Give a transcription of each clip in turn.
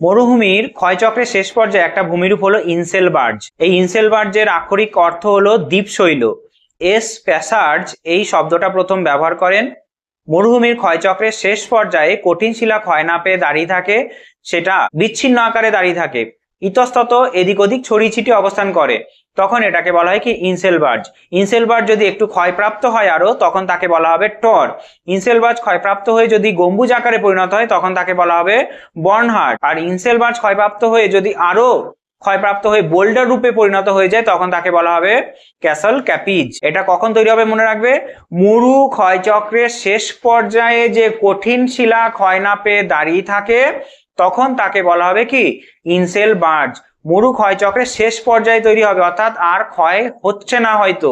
মরুভূমির ক্ষয়চক্রের শেষ পর্যায়ে একটা ভূমিরূপ হলো ইনসেল বার্জ এই ইনসেল বার্জের আক্ষরিক অর্থ হলো দ্বীপশৈল। এস প্যাসার্জ এই শব্দটা প্রথম ব্যবহার করেন। মরুভূমির ক্ষয়চক্রের শেষ পর্যায়ে কঠিন শিলা ক্ষয় না পেয়ে দাঁড়িয়ে থাকে। সেটা বিচ্ছিন্ন আকারে দাঁড়িয়ে থাকে। ইতস্তত এদিক ওদিক ছড়িয়ে ছিটিয়ে অবস্থান করে। তখন এটাকে বলা হয় কি ইনসেলবার্জ ইনসেলবার্জ যদি একটু ক্ষয়প্রাপ্ত হয় আরও তখন তাকে বলা হবে টর। ইনসেল ইনসেলবার্জ ক্ষয়প্রাপ্ত হয়ে যদি গম্বুজ আকারে পরিণত হয়, তখন তাকে বলা হবে বর্নহার্ট। আর ইনসেল ইনসেলবার্জ ক্ষয়প্রাপ্ত হয়ে যদি আরও ক্ষয়প্রাপ্ত হয়ে বোল্ডার রূপে পরিণত হয়ে যায়, তখন তাকে বলা হবে ক্যাসল ক্যাপিজ। এটা কখন তৈরি হবে মনে রাখবে? মরু ক্ষয়চক্রের শেষ পর্যায়ে যে কঠিন শিলা ক্ষয় না পেয়ে দাঁড়িয়ে থাকে তখন তাকে বলা হবে কি? ইনসেল বার্জ মরু ক্ষয়চক্রের শেষ পর্যায়ে তৈরি হবে, অর্থাৎ আর ক্ষয় হচ্ছে না হয়তো।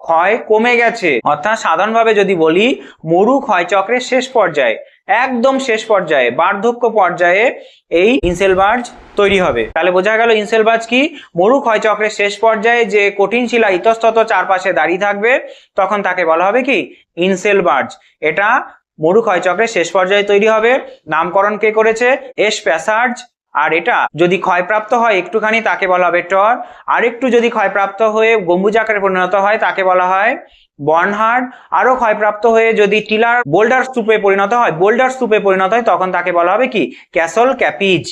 ক্ষয় কমে গেছে। অর্থাৎ সাধারণভাবে যদি বলি, মরু ক্ষয়চক্রের শেষ পর্যায়ে, একদম শেষ পর্যায়ে, বার্ধক্য পর্যায়ে এই ইনসেলবার্জ তৈরি হবে। তাহলে বোঝা গেল ইনসেলবার্জ কি? মরু ক্ষয়চক্রের শেষ পর্যায়ে যে কঠিন শিলা ইতস্তত চারপাশে দাঁড়িয়ে থাকবে, তখন তাকে বলা হবে কি? ইনসেলবার্জ এটা মরু ক্ষয়চক্রের শেষ পর্যায়ে তৈরি হবে। নামকরণ কে করেছে? এস প্যাসার্জ। আর এটা যদি ক্ষয়প্রাপ্ত হয় একটুখানি তাকে বলা হবে টর। আর একটু যদি ক্ষয়প্রাপ্ত হয়ে গম্বুজ আকারে পরিণত হয় তাকে বলা হয় বর্নহার্ড। আরও ক্ষয়প্রাপ্ত হয়ে যদি টিলার বোল্ডার স্তূপে পরিণত হয়, বোল্ডার স্তূপে পরিণত হয়, তখন তাকে বলা হবে কি? Castle kopjes.